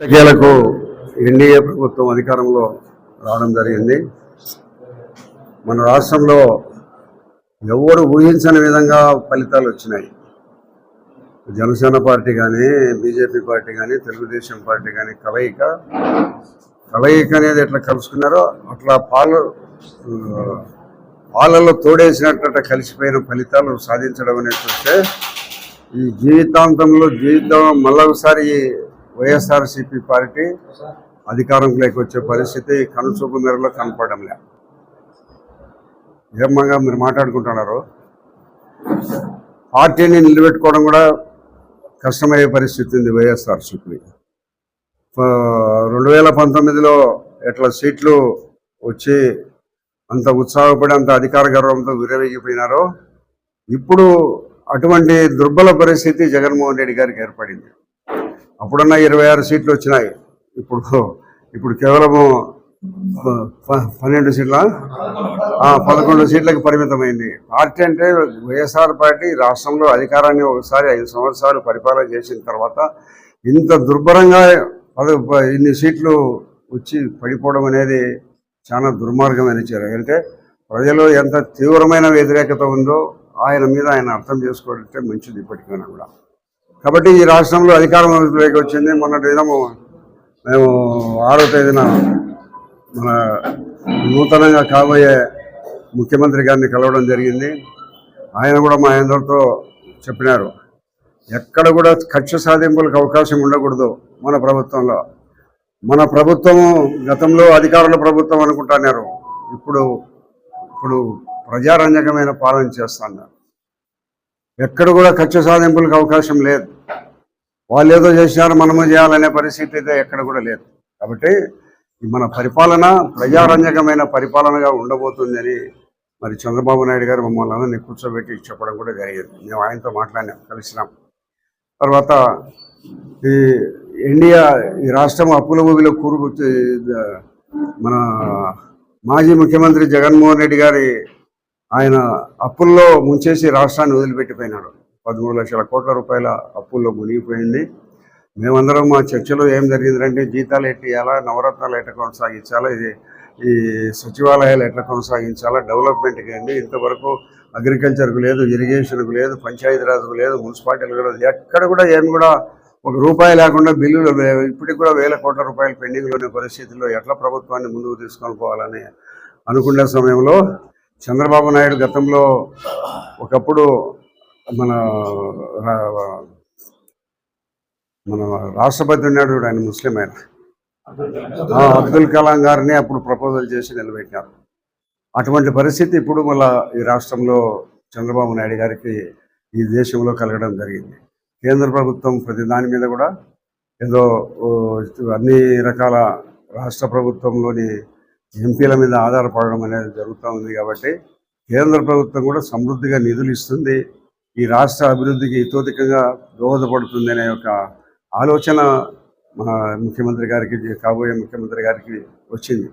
ఎట్టకేలకు ఎన్డీఏ ప్రభుత్వం అధికారంలో రావడం జరిగింది. మన రాష్ట్రంలో ఎవరు ఊహించని విధంగా ఫలితాలు వచ్చినాయి. జనసేన పార్టీ కానీ బీజేపీ పార్టీ కానీ తెలుగుదేశం పార్టీ కానీ కలయిక కలయిక అనేది ఎట్లా కలుసుకున్నారో అట్లా పాలు పాలలో తోడేసినట్టు కలిసిపోయిన ఫలితాలు సాధించడం అనేది చూస్తే ఈ జీవితాంతంలో జీవితం మళ్ళొకసారి వైఎస్ఆర్సీపీ పార్టీ అధికారంలోకి వచ్చే పరిస్థితి కనుచూపు మేరలో కనపడడం లే. ఏమంగా మీరు మాట్లాడుకుంటున్నారు? పార్టీని నిలబెట్టుకోవడం కూడా కష్టమయ్యే పరిస్థితి ఉంది వైఎస్ఆర్సీపీ రెండు వేల పంతొమ్మిదిలో ఎట్లా సీట్లు వచ్చి అంత ఉత్సాహపడి అంత అధికార గర్వంతో విరవేగిపోయినారో ఇప్పుడు అటువంటి దుర్బల పరిస్థితి జగన్మోహన్ రెడ్డి గారికి ఏర్పడింది. అప్పుడున్న ఇరవై ఆరు సీట్లు వచ్చినాయి. ఇప్పుడు ఇప్పుడు కేవలము పన్నెండు సీట్ల? పదకొండు సీట్లకు పరిమితమైంది. పార్టీ అంటే వైఎస్ఆర్ పార్టీ రాష్ట్రంలో అధికారాన్ని ఒకసారి ఐదు సంవత్సరాలు పరిపాలన చేసిన తర్వాత ఇంత దుర్భరంగా ఇన్ని సీట్లు వచ్చి పడిపోవడం అనేది చాలా దుర్మార్గమైన చర్య. అంటే ప్రజలు ఎంత తీవ్రమైన వ్యతిరేకత ఉందో ఆయన మీద ఆయన అర్థం చేసుకోవాలంటే మంచిది ఇప్పటికైనా కూడా. కాబట్టి ఈ రాష్ట్రంలో అధికారంలోకి వచ్చింది. మొన్నటి దినము మేము ఆరో తేదీన మన నూతనంగా కాబోయే ముఖ్యమంత్రి గారిని కలవడం జరిగింది. ఆయన కూడా మా అందరితో చెప్పినారు. ఎక్కడ కూడా కక్ష సాధింపులకు అవకాశం ఉండకూడదు మన ప్రభుత్వంలో. మన ప్రభుత్వము గతంలో అధికారుల ప్రభుత్వం అనుకుంటున్నారు ఇప్పుడు ఇప్పుడు ప్రజారంజకమైన పాలన చేస్తున్నారు ఎక్కడ కూడా కక్ష సాధింపులకు అవకాశం లేదు. వాళ్ళు ఏదో చేసినారు మనము చేయాలనే పరిస్థితి అయితే ఎక్కడ కూడా లేదు. కాబట్టి మన పరిపాలన ప్రజారంజకమైన పరిపాలనగా ఉండబోతుందని మరి చంద్రబాబు నాయుడు గారు మమ్మల్ని అందరినీ కూర్చోబెట్టి చెప్పడం కూడా జరిగింది. మేము ఆయనతో మాట్లాడినాం కలిసినాం. తర్వాత ఈ ఇండియా ఈ రాష్ట్రం అప్పుల ఊబిలో కూరుకు మన మాజీ ముఖ్యమంత్రి జగన్మోహన్ రెడ్డి గారి ఆయన అప్పుల్లో ముంచేసి రాష్ట్రాన్ని వదిలిపెట్టిపోయినాడు. పదమూడు లక్షల కోట్ల రూపాయల అప్పుల్లో మునిగిపోయింది. మేమందరం మా చర్చలో ఏం జరిగిందంటే జీతాలు ఎట్టి ఇవ్వాలా నవరత్నాలు ఎట్లా కొనసాగించాలా ఇది ఈ సచివాలయాలు ఎట్లా కొనసాగించాలా డెవలప్మెంట్కి అండి. ఇంతవరకు అగ్రికల్చర్కు లేదు ఇరిగేషన్కు లేదు పంచాయతీరాజ్కు లేదు మున్సిపాలిటీలకు లేదు. ఎక్కడ కూడా ఏమి కూడా ఒక రూపాయి లేకుండా బిల్లులు ఇప్పటికి కూడా వేల కోట్ల రూపాయలు పెండింగ్లో ఉన్న పరిస్థితుల్లో ఎట్లా ప్రభుత్వాన్ని ముందుకు తీసుకొని పోవాలని అనుకునే సమయంలో చంద్రబాబు నాయుడు గతంలో ఒకప్పుడు మన మన రాష్ట్రపతి ఉన్నాడు ఆయన ముస్లిం ఆయన. అబ్దుల్ కలాం గారిని అప్పుడు ప్రపోజల్ చేసి నిలబెట్టినారు. అటువంటి పరిస్థితి ఇప్పుడు మళ్ళా ఈ రాష్ట్రంలో చంద్రబాబు నాయుడు గారికి ఈ దేశంలో కలగడం జరిగింది. కేంద్ర ప్రభుత్వం ప్రతి దాని మీద కూడా ఏదో అన్ని రకాల రాష్ట్ర ప్రభుత్వంలోని ఎంపీల మీద ఆధారపడడం అనేది జరుగుతూ ఉంది కాబట్టి కేంద్ర ప్రభుత్వం కూడా సమృద్ధిగా నిధులు ఇస్తుంది. ఈ రాష్ట్ర అభివృద్ధికి ఇతోధికంగా దోహదపడుతుంది అనే ఒక ఆలోచన మన ముఖ్యమంత్రి గారికి కాబోయే ముఖ్యమంత్రి గారికి వచ్చింది.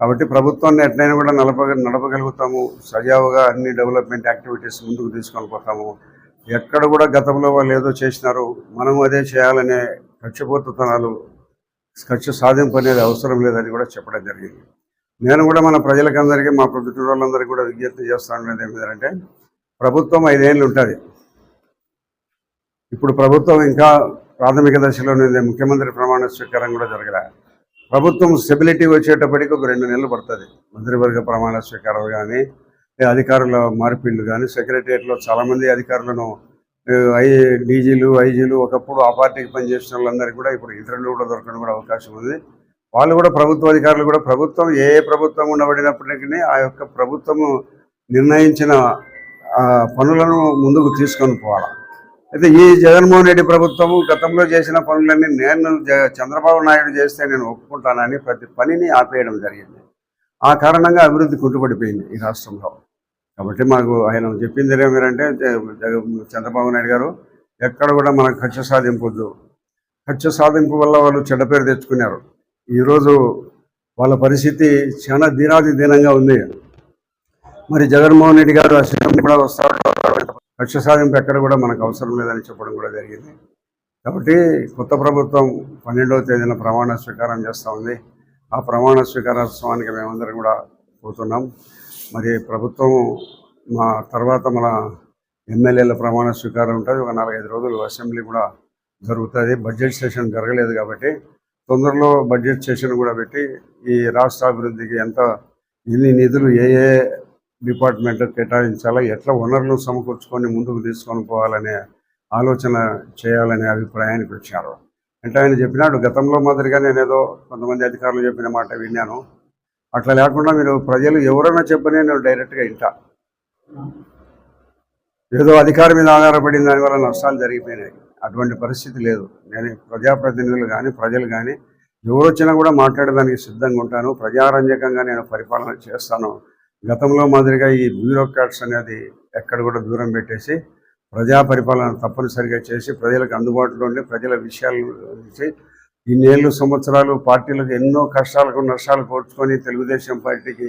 కాబట్టి ప్రభుత్వాన్ని ఎట్లయినా కూడా నడప నడపగలుగుతాము. సజావుగా అన్ని డెవలప్మెంట్ యాక్టివిటీస్ ముందుకు తీసుకొని పోతాము. ఎక్కడ కూడా గతంలో వాళ్ళు ఏదో చేసినారు మనం అదే చేయాలనే కక్షపోతుతనాలు కక్ష సాధింపు అనేది అవసరం లేదని కూడా చెప్పడం జరిగింది. నేను కూడా మన ప్రజలకందరికీ మా ప్రొద్దుటూరు వాళ్ళందరికీ కూడా విజ్ఞప్తి చేస్తాను ఏమిటంటే ప్రభుత్వం ఐదేళ్ళు ఉంటుంది. ఇప్పుడు ప్రభుత్వం ఇంకా ప్రాథమిక దశలోనే ముఖ్యమంత్రి ప్రమాణ స్వీకారం కూడా జరగలే. ప్రభుత్వం స్టెబిలిటీ వచ్చేటప్పటికి ఒక రెండు నెలలు పడుతుంది. మంత్రివర్గ ప్రమాణ స్వీకారం కానీ అధికారుల మార్పిళ్ళు కానీ సెక్రటరియట్లో చాలామంది అధికారులను ఐ డీజీలు ఐజీలు ఒకప్పుడు ఆ పార్టీకి పనిచేసిన వాళ్ళందరికీ కూడా ఇప్పుడు ఇంటర్వ్యూ కూడా దొరకడం కూడా అవకాశం ఉంది. వాళ్ళు కూడా ప్రభుత్వ అధికారులు కూడా ప్రభుత్వం ఏ ప్రభుత్వం ఉండబడినప్పటికీ ఆ యొక్క ప్రభుత్వము నిర్ణయించిన ఆ, పనులను ముందుకు తీసుకొని పోవాలి. అయితే ఈ జగన్మోహన్ రెడ్డి ప్రభుత్వము గతంలో చేసిన పనులన్నీ నేను జ- చంద్రబాబు నాయుడు చేస్తే నేను ఒప్పుకుంటానని ప్రతి పనిని ఆపేయడం జరిగింది. ఆ కారణంగా అభివృద్ధి కుంటుపడిపోయింది ఈ రాష్ట్రంలో. కాబట్టి మాకు ఆయన చెప్పింది ఏమిరంటే చంద్రబాబు నాయుడు గారు ఎక్కడ కూడా మనకు ఖర్చు సాధింపొద్దు. ఖర్చు సాధింపు వల్ల వాళ్ళు చెడ్డ పేరు తెచ్చుకున్నారు. ఈరోజు వాళ్ళ పరిస్థితి చాలా దీనాది దీనంగా ఉంది. మరి జగన్మోహన్ రెడ్డి గారు అసెంబ్లీ కూడా వస్తారు కక్ష సాధింపు ఎక్కడ కూడా మనకు అవసరం లేదని చెప్పడం కూడా జరిగింది. కాబట్టి కొత్త ప్రభుత్వం పన్నెండవ తేదీన ప్రమాణ స్వీకారం చేస్తూ ఉంది. ఆ ప్రమాణ స్వీకారోత్సవానికి మేమందరం కూడా పోతున్నాం. మరి ప్రభుత్వం మా తర్వాత మన ఎమ్మెల్యేల ప్రమాణ స్వీకారం ఉంటుంది. ఒక నాలుగైదు రోజులు అసెంబ్లీ కూడా జరుగుతుంది. బడ్జెట్ సెషన్ జరగలేదు కాబట్టి తొందరలో బడ్జెట్ సెషన్ కూడా పెట్టి ఈ రాష్ట్ర అభివృద్ధికి ఎంత ఎన్ని నిధులు ఏ ఏ డిపార్ట్మెంట్ కేటాయించాలా ఎట్లా వనరులు సమకూర్చుకొని ముందుకు తీసుకొని పోవాలనే ఆలోచన చేయాలనే అభిప్రాయానికి వచ్చారు అంటే ఆయన చెప్పినాడు గతంలో మాదిరిగా నేనేదో కొంతమంది అధికారులు చెప్పిన మాట విన్నాను. అట్లా లేకుండా మీరు ప్రజలు ఎవరైనా చెప్పని నేను డైరెక్ట్గా ఇంటా ఏదో అధికారం మీద ఆధారపడిన దానివల్ల నష్టాలు జరిగిపోయినాయి. అటువంటి పరిస్థితి లేదు. నేను ప్రజాప్రతినిధులు కానీ ప్రజలు కానీ ఎవరు వచ్చినా కూడా మాట్లాడడానికి సిద్ధంగా ఉంటాను. ప్రజారంజకంగా నేను పరిపాలన చేస్తాను. గతంలో మాదిరిగా ఈ బ్యూరోక్రాట్స్ అనేది ఎక్కడ కూడా దూరం పెట్టేసి ప్రజా పరిపాలన తప్పనిసరిగా చేసి ప్రజలకు అందుబాటులో ఉండి ప్రజల విషయాల నుంచి ఇన్నేళ్ళు సంవత్సరాలు పార్టీలకు ఎన్నో కష్టాలకు నష్టాలు కోర్చుకొని తెలుగుదేశం పార్టీకి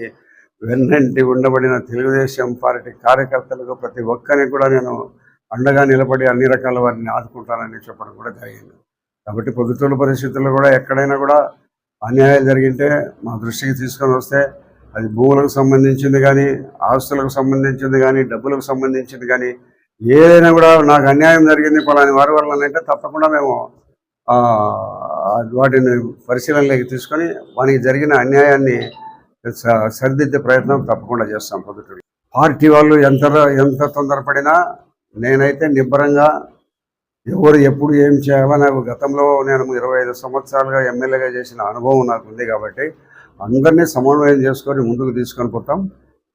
వెన్నంటి ఉండబడిన తెలుగుదేశం పార్టీ కార్యకర్తలకు ప్రతి ఒక్కరిని కూడా నేను అండగా నిలబడి అన్ని రకాల వారిని ఆదుకుంటానని చెప్పడం కూడా జరిగింది. కాబట్టి ప్రభుత్వ పరిస్థితుల్లో కూడా ఎక్కడైనా కూడా అన్యాయాలు జరిగింటే మా దృష్టికి తీసుకొని వస్తే అది భూములకు సంబంధించింది కానీ ఆస్తులకు సంబంధించింది కానీ డబ్బులకు సంబంధించింది కానీ ఏదైనా కూడా నాకు అన్యాయం జరిగింది పలాని వారి వల్ల అంటే తప్పకుండా మేము వాటిని పరిశీలనలోకి తీసుకొని వానికి జరిగిన అన్యాయాన్ని స- సరిదిద్దే ప్రయత్నం తప్పకుండా చేస్తాం పొద్దుటూరు పార్టీ వాళ్ళు ఎంత ఎంత తొందరపడినా నేనైతే నిబ్బరంగా ఎవరు ఎప్పుడు ఏం చేయాలో నాకు గతంలో నేను ఇరవై ఐదు సంవత్సరాలుగా ఎమ్మెల్యేగా చేసిన అనుభవం నాకు ఉంది కాబట్టి అందరినీ సమన్వయం చేసుకొని ముందుకు తీసుకొని పోతాం.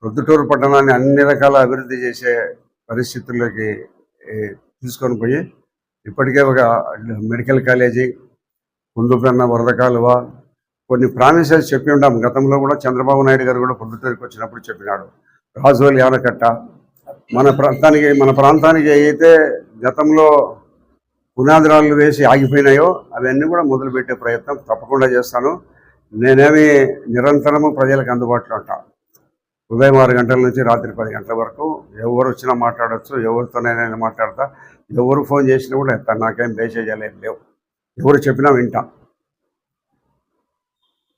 ప్రొద్దుటూరు పట్టణాన్ని అన్ని రకాల అభివృద్ధి చేసే పరిస్థితుల్లోకి తీసుకొని పోయి ఇప్పటికే ఒక మెడికల్ కాలేజీ కుందుపన్న వరద కాలువ కొన్ని ప్రామిసెస్ చెప్పి ఉంటాం. గతంలో కూడా చంద్రబాబు నాయుడు గారు కూడా పొద్దుటూరుకి వచ్చినప్పుడు చెప్పినాడు. రాజోలి ఆనకట్ట మన ప్రాంతానికి మన ప్రాంతానికి అయితే గతంలో పునాదిరాలు వేసి ఆగిపోయినాయో అవన్నీ కూడా మొదలుపెట్టే ప్రయత్నం తప్పకుండా చేస్తాను. నేనేమి నిరంతరము ప్రజలకు అందుబాటులో ఉంటా. ఉదయం ఆరు గంటల నుంచి రాత్రి పది గంటల వరకు ఎవరు వచ్చినా మాట్లాడచ్చు ఎవరితోనైనా మాట్లాడతా. ఎవరు ఫోన్ చేసినా కూడా ఎత్తాను నాకేం బేసేజాలేం లేవు. ఎవరు చెప్పినా వింటా.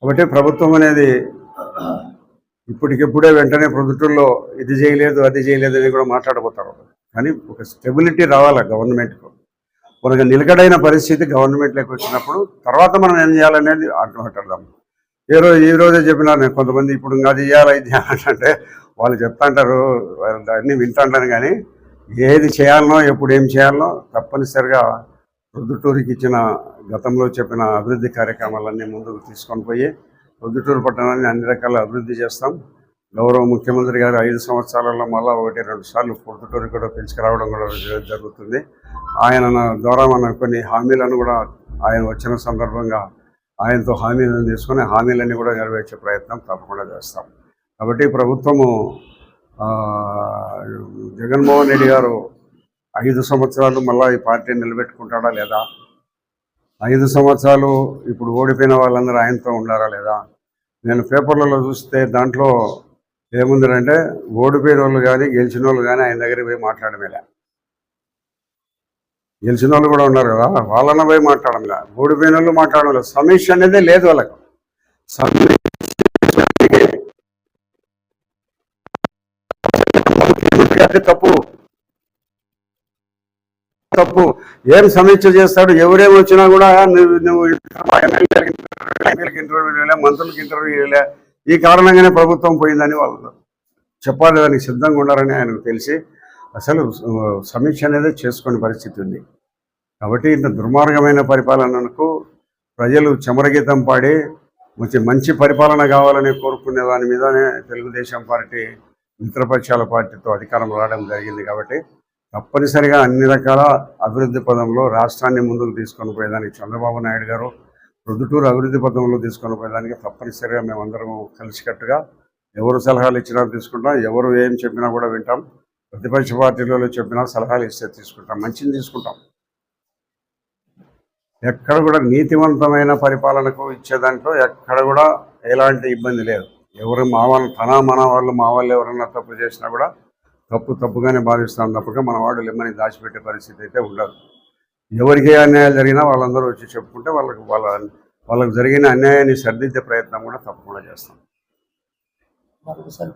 కాబట్టి ప్రభుత్వం అనేది ఇప్పటికిప్పుడే వెంటనే ప్రభుత్వంలో ఇది చేయలేదు అది చేయలేదు అని కూడా మాట్లాడబోతారు. కానీ ఒక స్టెబిలిటీ రావాలి గవర్నమెంట్కు? మనకు నిలకడైన పరిస్థితి గవర్నమెంట్లోకి వచ్చినప్పుడు తర్వాత మనం ఏం చేయాలనేది అర్థం మాట్లాడదాం ఏ రోజు ఈ రోజే చెప్పినా నేను కొంతమంది ఇప్పుడు ఇంకా అది చేయాలి ఇది అంటే వాళ్ళు చెప్తా అంటారు వాళ్ళు అన్నీ వింటాంటాను కానీ ఏది చేయాలనో ఎప్పుడు ఏం చేయాలనో తప్పనిసరిగా ప్రొద్దుటూరుకి ఇచ్చిన గతంలో చెప్పిన అభివృద్ధి కార్యక్రమాలన్నీ ముందుకు తీసుకొని పోయి ప్రొద్దుటూరు పట్టణాన్ని అన్ని రకాల అభివృద్ధి చేస్తాం. గౌరవ ముఖ్యమంత్రి గారు ఐదు సంవత్సరాలలో మళ్ళా ఒకటి రెండు సార్లు పొద్దుటూరు కూడా పెంచుకురావడం కూడా జ- జరుగుతుంది. ఆయన ద్వారా మన కొన్ని హామీలను కూడా ఆయన వచ్చిన సందర్భంగా ఆయనతో హామీలను తీసుకొని హామీలన్నీ కూడా నెరవేర్చే ప్రయత్నం తప్పకుండా చేస్తాం. కాబట్టి ప్రభుత్వము జగన్మోహన్ రెడ్డి గారు ఐదు సంవత్సరాలు మళ్ళీ ఈ పార్టీని నిలబెట్టుకుంటాడా లేదా ఐదు సంవత్సరాలు ఇప్పుడు ఓడిపోయిన వాళ్ళందరూ ఆయనతో ఉన్నారా లేదా? నేను పేపర్లలో చూస్తే దాంట్లో ఏముందంటే ఓడిపోయిన వాళ్ళు కానీ గెలిచిన వాళ్ళు కానీ ఆయన దగ్గరికి పోయి మాట్లాడమేలా. గెలిచిన వాళ్ళు కూడా ఉన్నారు కదా వాళ్ళన్న పోయి మాట్లాడమేలా. ఓడిపోయిన వాళ్ళు మాట్లాడడం సమీక్ష అనేది లేదు వాళ్ళకు. సమీక్ష తప్పు. తప్పు. ఏం సమీక్ష చేస్తాడు ఎవరేమి వచ్చినా కూడా నువ్వు నువ్వు ఎమ్మెల్యేలకు ఇంటర్వ్యూ ఇవ్వలే మంత్రులకు ఇంటర్వ్యూ ఇవ్వలే ఈ కారణంగానే ప్రభుత్వం పోయిందని వాళ్ళు చెప్పాలి దానికి సిద్ధంగా ఉండాలని ఆయనకు తెలిసి అసలు సమీక్ష అనేది చేసుకునే పరిస్థితి ఉంది. కాబట్టి ఇంత దుర్మార్గమైన పరిపాలనకు ప్రజలు చమరగీతం పాడి మంచి మంచి పరిపాలన కావాలని కోరుకునే దాని మీదనే తెలుగుదేశం పార్టీ మిత్రపక్షాల పార్టీతో అధికారం రావడం జరిగింది కాబట్టి తప్పనిసరిగా అన్ని రకాల అభివృద్ధి పదంలో రాష్ట్రాన్ని ముందుకు తీసుకొని పోయేదానికి చంద్రబాబు నాయుడు గారు ప్రొద్దుటూరు అభివృద్ధి పదంలో తీసుకొని పోయేదానికి తప్పనిసరిగా మేమందరము కలిసికట్టుగా ఎవరు సలహాలు ఇచ్చినా తీసుకుంటాం ఎవరు ఏం చెప్పినా కూడా వింటాం ప్రతిపక్ష పార్టీలలో చెప్పినా సలహాలు ఇస్తే తీసుకుంటాం మంచిని తీసుకుంటాం. ఎక్కడ కూడా నీతివంతమైన పరిపాలనకు ఇచ్చే దాంట్లో ఎక్కడ కూడా ఎలాంటి ఇబ్బంది లేదు. ఎవరు మా వాళ్ళు తన మన వాళ్ళు మా వాళ్ళు ఎవరన్నా తప్పు చేసినా కూడా తప్పు తప్పుగానే భావిస్తాం తప్పక మన వాడు లెమ్మని దాచిపెట్టే పరిస్థితి అయితే ఉండదు. ఎవరికి ఏ అన్యాయాలు జరిగినా వాళ్ళందరూ వచ్చి చెప్పుకుంటే వాళ్ళకి వాళ్ళ వాళ్ళకు జరిగిన అన్యాయాన్ని సరిదిద్దే ప్రయత్నం కూడా తప్పకుండా చేస్తాం. మరొకసారి